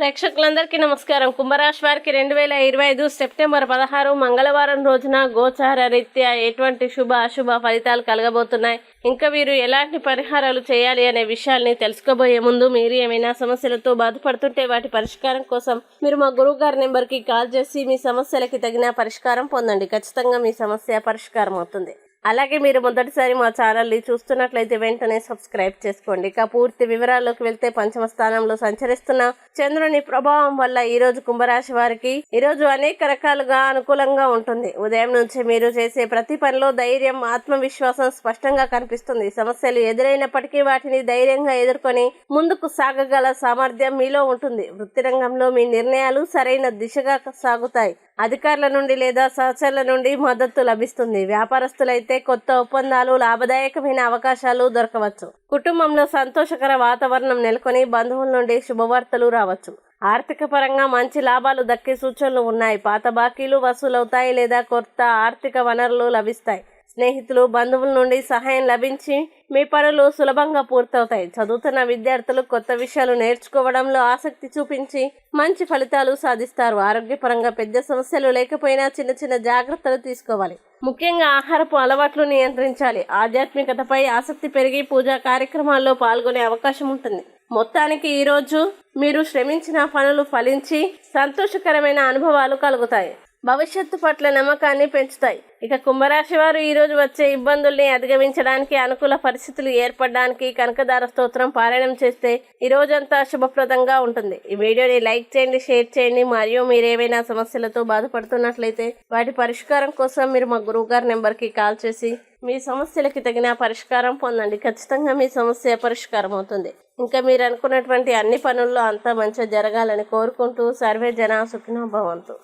ప్రేక్షకులందరికీ నమస్కారం. కుంభరాశి వారికి రెండు వేల ఇరవై ఐదు సెప్టెంబర్ పదహారు మంగళవారం రోజున గోచార రీత్యా ఎటువంటి శుభ అశుభ ఫలితాలు కలగబోతున్నాయి? ఇంకా వీరు ఎలాంటి పరిహారాలు చేయాలి అనే విషయాల్ని తెలుసుకోబోయే ముందు మీరు ఏమైనా సమస్యలతో బాధపడుతుంటే వాటి పరిష్కారం కోసం మీరు మా గురువు గారి నెంబర్కి కాల్ చేసి మీ సమస్యలకి తగిన పరిష్కారం పొందండి. ఖచ్చితంగా మీ సమస్య పరిష్కారం అవుతుంది. అలాగే మీరు మొదటిసారి మా ఛానల్ని చూస్తున్నట్లయితే వెంటనే సబ్స్క్రైబ్ చేసుకోండి. ఇక పూర్తి వివరాల్లోకి వెళ్తే పంచమ స్థానంలో సంచరిస్తున్న చంద్రుని ప్రభావం వల్ల ఈ రోజు కుంభరాశి వారికి ఈ రోజు అనేక రకాలుగా అనుకూలంగా ఉంటుంది. ఉదయం నుంచి మీరు చేసే ప్రతి పనిలో ధైర్యం ఆత్మవిశ్వాసం స్పష్టంగా కనిపిస్తుంది. సమస్యలు ఎదురైనప్పటికీ వాటిని ధైర్యంగా ఎదుర్కొని ముందుకు సాగగల సామర్థ్యం మీలో ఉంటుంది. వృత్తి రంగంలో మీ నిర్ణయాలు సరైన దిశగా సాగుతాయి. అధికారుల నుండి లేదా సహచరుల నుండి మద్దతు లభిస్తుంది. వ్యాపారస్తులైతే కొత్త ఒప్పందాలు లాభదాయకమైన అవకాశాలు దొరకవచ్చు. కుటుంబంలో సంతోషకర వాతావరణం నెలకొని బంధువుల నుండి శుభవార్తలు రావచ్చు. ఆర్థిక పరంగా మంచి లాభాలు దక్కే సూచనలు ఉన్నాయి. పాత బాకీలు వసూలవుతాయి లేదా కొత్త ఆర్థిక వనరులు లభిస్తాయి. స్నేహితులు బంధువుల నుండి సహాయం లభించి మీ పనులు సులభంగా పూర్తవుతాయి. చదువుతున్న విద్యార్థులు కొత్త విషయాలు నేర్చుకోవడంలో ఆసక్తి చూపించి మంచి ఫలితాలు సాధిస్తారు. ఆరోగ్యపరంగా పెద్ద సమస్యలు లేకపోయినా చిన్న చిన్న జాగ్రత్తలు తీసుకోవాలి. ముఖ్యంగా ఆహారపు అలవాట్లు నియంత్రించాలి. ఆధ్యాత్మికతపై ఆసక్తి పెరిగి పూజా కార్యక్రమాల్లో పాల్గొనే అవకాశం ఉంటుంది. మొత్తానికి ఈరోజు మీరు శ్రమించిన పనులు ఫలించి సంతోషకరమైన అనుభవాలు కలుగుతాయి. భవిష్యత్తు పట్ల నమ్మకాన్ని పెంచుతాయి. ఇక కుంభరాశి వారు ఈరోజు వచ్చే ఇబ్బందుల్ని అధిగమించడానికి అనుకూల పరిస్థితులు ఏర్పడడానికి కనకదార స్తోత్రం పారాయణం చేస్తే ఈ రోజంతా శుభప్రదంగా ఉంటుంది. ఈ వీడియోని లైక్ చేయండి షేర్ చేయండి. మరియు మీరు ఏవైనా సమస్యలతో బాధపడుతున్నట్లయితే వాటి పరిష్కారం కోసం మీరు మా గురువు గారి నెంబర్కి కాల్ చేసి మీ సమస్యలకి తగిన పరిష్కారం పొందండి. ఖచ్చితంగా మీ సమస్య పరిష్కారం అవుతుంది. ఇంకా మీరు అనుకున్నటువంటి అన్ని పనుల్లో అంతా మంచిగా జరగాలని కోరుకుంటూ సర్వే జన సుఖినో భవంతు.